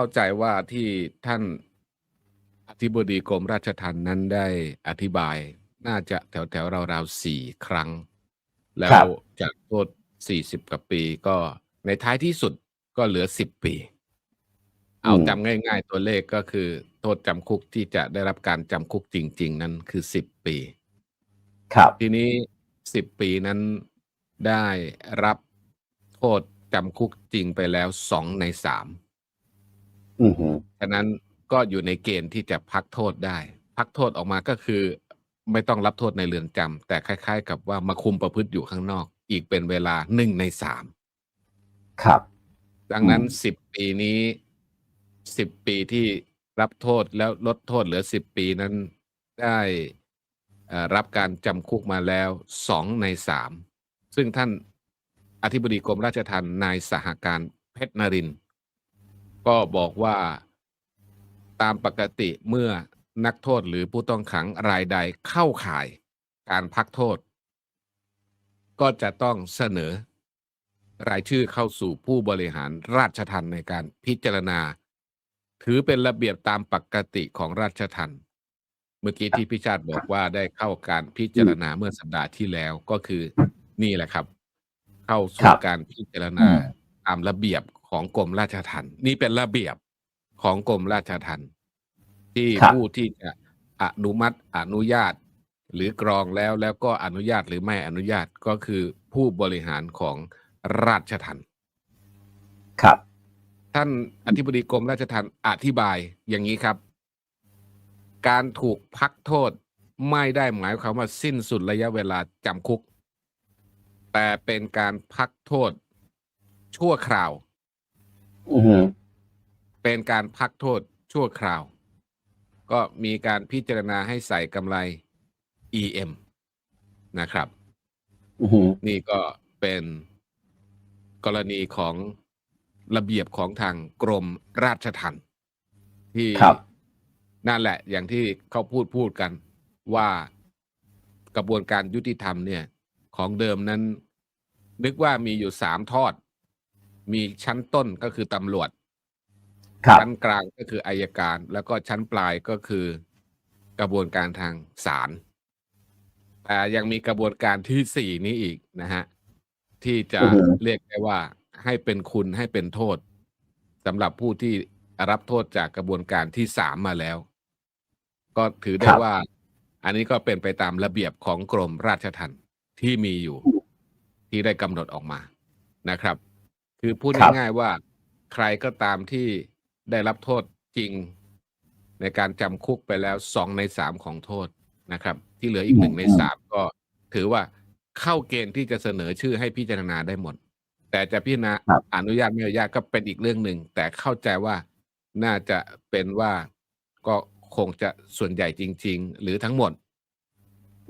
เข้าใจว่าที่ท่านอธิบดีกรมราชทัณฑ์นั้นได้อธิบายน่าจะแถวแถวๆราวๆสี่ครั้ง แล้ครัวบจากโทษสี่สิบกว่าปีก็ในท้ายที่สุดก็เหลือสิบปี เอาอืมจำง่าย ๆ ตัวเลขก็คือ โทษจำคุกที่จะได้รับการจำคุกจริง ๆ นั้นคือสิบปี ครับทีนี้สิบปีนั้นได้รับโทษจำคุกจริงไปแล้วสองในสามอือฮึ ฉะนั้นก็อยู่ในเกณฑ์ที่จะพักโทษได้ พักโทษออกมาก็คือ ไม่ต้องรับโทษในเรือนจำแต่คล้าย ๆ กับว่ามาคุมประพฤติอยู่ข้างนอก อีกเป็นเวลาหนึ่งในสามครับ ดังนั้นอืมสิบปีนี้สิบปีที่รับโทษแล้วลดโทษเหลือสิบปีนั้นได้เอ่อรับการจำคุกมาแล้วสองในสามซึ่งท่านอธิบดีกรมราชทัณฑ์นายสหการเพชรนรินทร์ ก็บอกว่าตามปกติเมื่อนักโทษหรือผู้ต้องขังรายใดเข้าข่ายการพักโทษ ก็จะต้องเสนอ รายชื่อเข้าสู่ผู้บริหารราชทัณฑ์ในการพิจารณา ถือเป็นระเบียบตามปกติของราชทัณฑ์เมื่อกี้ที่พิชาติบอกว่าได้เข้าการพิจารณาเมื่อสัปดาห์ที่แล้วก็คือนี่แหละครับ เข้าคสู่รับการพิจารอืณามตามระเบียบ ของกรมราชทัณฑ์นี่เป็นระเบียบของกรมราชทัณฑ์ที่ครับผู้ที่จะอนุมัติอนุญาต หรือกรองแล้วแล้วก็อนุญาตหรือไม่อนุญาตก็คือผู้บริหารของราชทัณฑ์ครับ ท่านอธิบดีกรมราชทัณฑ์อธิบายอย่างนี้ครับ การถูกพักโทษไม่ได้หมายความว่าสิ้นสุดระยะเวลาจำคุก แต่เป็นการพักโทษชั่วคราวอือฮึ เป็นการพักโทษชั่วคราว ก็มีการพิจารณาให้ใส่กำไร EM นะครับอือฮึนี่ก็เป็นกรณีของระเบียบของทางกรมราชทัณฑ์ที่ครับนั่นแหละ อย่างที่เขาพูดพูดกันว่ากระบวนการยุติธรรมเนี่ย ของเดิมนั้น นึกว่ามีอยู่สามทอด มีชั้นต้นก็คือตำรวจครับชั้นกลางก็คืออายการ แล้วก็ชั้นปลายก็คือกระบวนการทางศาลแต่ยังมีกระบวนการที่สี่นี้อีกนะฮะ ที่จะอือฮึเรียกได้ว่าให้เป็นคุณให้เป็นโทษสำหรับผู้ที่รับโทษจากกระบวนการที่สามมาแล้ว ก็ถือได้ว่า อันนี้ก็เป็นไปตามระเบียบของกรมราชทัณฑ์ที่มีอยู่ ที่ได้กำหนดออกมานะครับ คือพูดครับง่ายๆว่าใครก็ตามที่ได้รับโทษจริง ในการจำคุกไปแล้วสองในสามของโทษนะครับ ที่เหลืออีกหนึ่งในสามก็ ถือว่าเข้าเกณฑ์ที่จะเสนอชื่อให้พิจารณาได้หมด แต่จะพิจารณาครับอนุญาตไม่อนุญาตก็เป็นอีกเรื่องหนึ่ง แต่เข้าใจว่าน่าจะเป็นว่าก็คงจะส่วนใหญ่จริง ๆ หรือทั้งหมด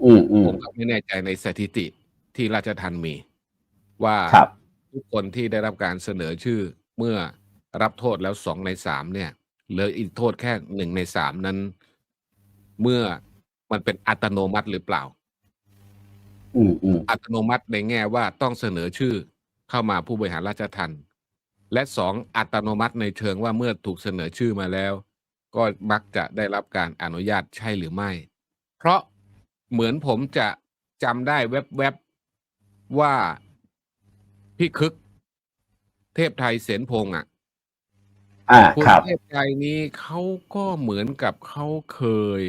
อืมอืผมมก็ไม่แน่ใจในสถิติที่ราชทันมี ว่าครับ ทุกคนที่ได้รับการเสนอชื่อเมื่อรับโทษแล้วสองในสามเนี่ยเหลืออีกโทษแค่หนึ่งในสามนั้น เมื่อมันเป็นอัตโนมัติหรือเปล่า อืมอืมอัตโนมัติในแง่ว่าต้องเสนอชื่อเข้ามาผู้บริหารราชทันและสองอัตโนมัติในเชิงว่าเมื่อถูกเสนอชื่อมาแล้ว ก็มักจะได้รับการอนุญาตใช่หรือไม่ เพราะเหมือนผมจะจำได้แวบๆว่า พี่คึก เทพไทยเสนพงษ์อะอ่าคุณครับเทพไทยนี้เขาก็เหมือนกับเขาเคย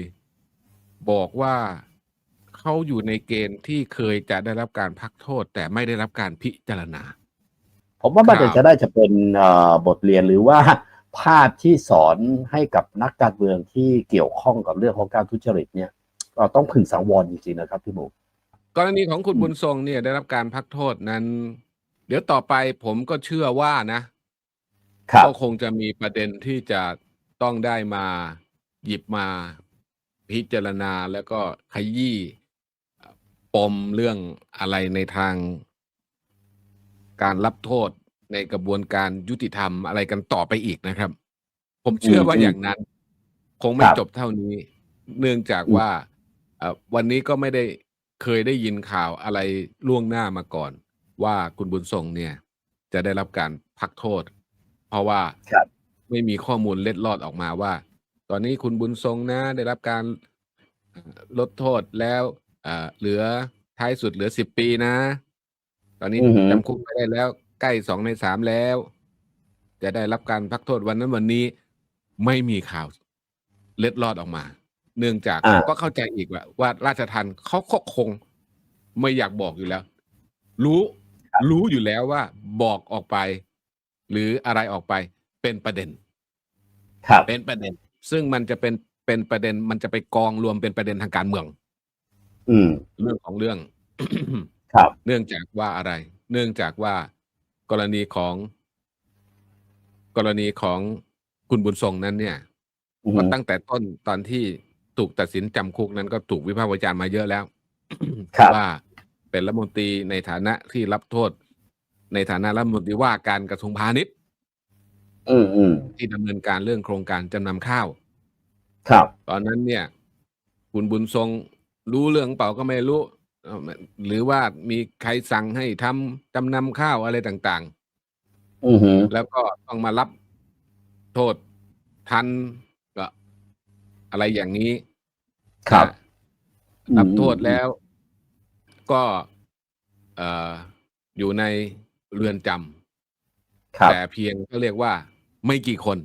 บอกว่าเขาอยู่ในเกณฑ์ที่เคยจะได้รับการพักโทษ แต่ไม่ได้รับการพิจารณา ผมว่ามันครับ จะได้จะเป็นเอ่อบทเรียนหรือว่า ภาพที่สอนให้กับนักการเมืองที่เกี่ยวข้องกับเรื่องของการทุจริตเนี่ย เราต้องพึงสังวรจริงๆนะครับพี่หมู กรณีของคุณบุญทรงเนี่ยได้รับการพักโทษนั้นเดี๋ยวต่อไปผมก็เชื่อว่านะครับก็คงจะมีประเด็นที่จะต้องได้มาหยิบมาพิจารณาแล้วก็ขยี้ปมเรื่องอะไรในทาง การรับโทษในกระบวนการยุติธรรมอะไรกันต่อไปอีกนะครับ ผมเชื่อว่าอืมอย่างนั้น คงไม่ครับจบเท่านี้ เนื่องจากอืมว่าเอ่อวันนี้ก็ไม่ได้เคยได้ยินข่าวอะไรล่วงหน้ามาก่อน ว่าคุณบุญทรงเนี่ยจะได้รับการพักโทษ เพราะว่าครับไม่มีข้อมูลเล็ดลอดออกมาว่า ตอนนี้คุณบุญทรงนะ ได้รับการเอ่อลดโทษแล้วอ่าเหลือท้ายสุดเหลือสิบปีนะ ตอนนี้อือหือจำคุกไปได้แล้ว ใกล้สองในสามแล้ว จะได้รับการพักโทษวันนั้นวันนี้ไม่มีข่าวเล็ดลอดออกมา เนื่องจากอ่าก็เข้าใจอีกว่าว่าราชทันเขาก็คงไม่อยากบอกอยู่แล้ว รู้ รู้อยู่แล้วว่าบอกออกไป หรืออะไรออกไปเป็นประเด็น ครับเป็นประเด็น ซึ่งมันจะเป็นเป็นประเด็น มันจะไปกองรวมเป็นประเด็นทางการเมือง อืม เรื่องของเรื่อง ครับ เนื่องจากว่าอะไร เนื่องจากว่ากรณีของ กรณีของคุณบุญทรงนั้นเนี่ยอือก็ฮึตั้งแต่ต้นตอนที่ถูกตัดสินจำคุกนั้นก็ถูกวิพากษ์วิจารณ์มาเยอะแล้ว ครับ ว่า เป็นรัฐมนตรีในฐานะที่รับโทษ ในฐานะรัฐมนตรีว่าการกระทรวงพาณิชย์อืมอืมที่ดำเนินการเรื่องโครงการจำนำข้าว ครับ ตอนนั้นเนี่ย คุณบุญทรงรู้เรื่องเปล่าก็ไม่รู้เอ่อหรือว่ามีใครสั่งให้ทำจำนำข้าวอะไรต่างอือฮึๆแล้วก็ต้องมารับโทษทันก็อะไรอย่างนี้ ครับอะรับโทษแล้ว ก็เอ่ออยู่ในเรือนจครับำแต่เพียงก็เรียกว่าไม่กี่คน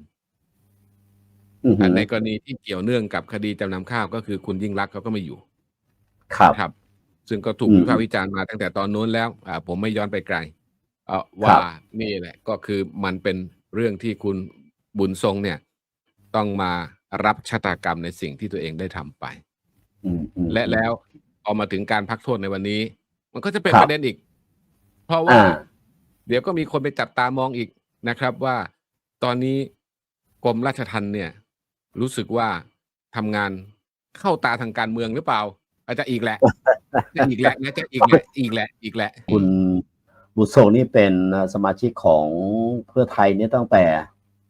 อือฮึอะในกรณีที่เกี่ยวเนื่องกับคดีจำนำข้าวก็คือคุณยิ่งรักษณ์เขาก็ไม่อยู่ ครับครับ ซึ่งก็ถูกอืมวิพากษ์วิจารณ์มาตั้งแต่ตอนนู้นแล้วอ่าผมไม่ย้อนไปไกลเอ่อครัว่าบนี่แหละ ก็คือมันเป็นเรื่องที่คุณบุญทรงเนี่ย ต้องมารับชะตากรรมในสิ่งที่ตัวเองได้ทำไปอืมอืมและแล้ว พอมาถึงการพักโทษในวันนี้ มันก็จะเป็นครับประเด็นอีก เพราะว่าอ่าเดี๋ยวก็มีคนไปจับตามองอีกนะครับ ว่าตอนนี้กรมราชทัณฑ์เนี่ย รู้สึกว่าทำงานเข้าตาทางการเมืองหรือเปล่า อาจจะอีกแหละจะอีกแหละนะจะอีกแหละอีกแหละอีกแหละคุณบุษงนี่เป็นสมาชิกของเพื่อไทยเนี่ยตั้งแต่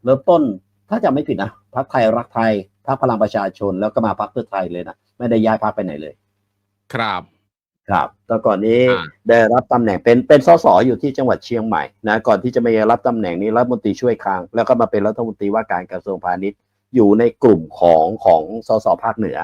เริ่มต้นถ้าจำไม่ผิดนะพรรคไทยรักไทยพรรคพลังประชาชนแล้วก็มาพรรคเพื่อไทยเลยนะไม่ได้ย้ายพรรคไปไหนเลย ครับครับแต่ก่อนนี้อ่าได้รับตำแหน่งเป็นเป็นสสอยู่ที่จังหวัดเชียงใหม่นะก่อนที่จะมารับตำแหน่งนี้รัฐมนตรีช่วยคลังแล้วก็มาเป็นรัฐมนตรีว่าการกระทรวงพาณิชย์อยู่ในกลุ่มของของสสภาคเหนือ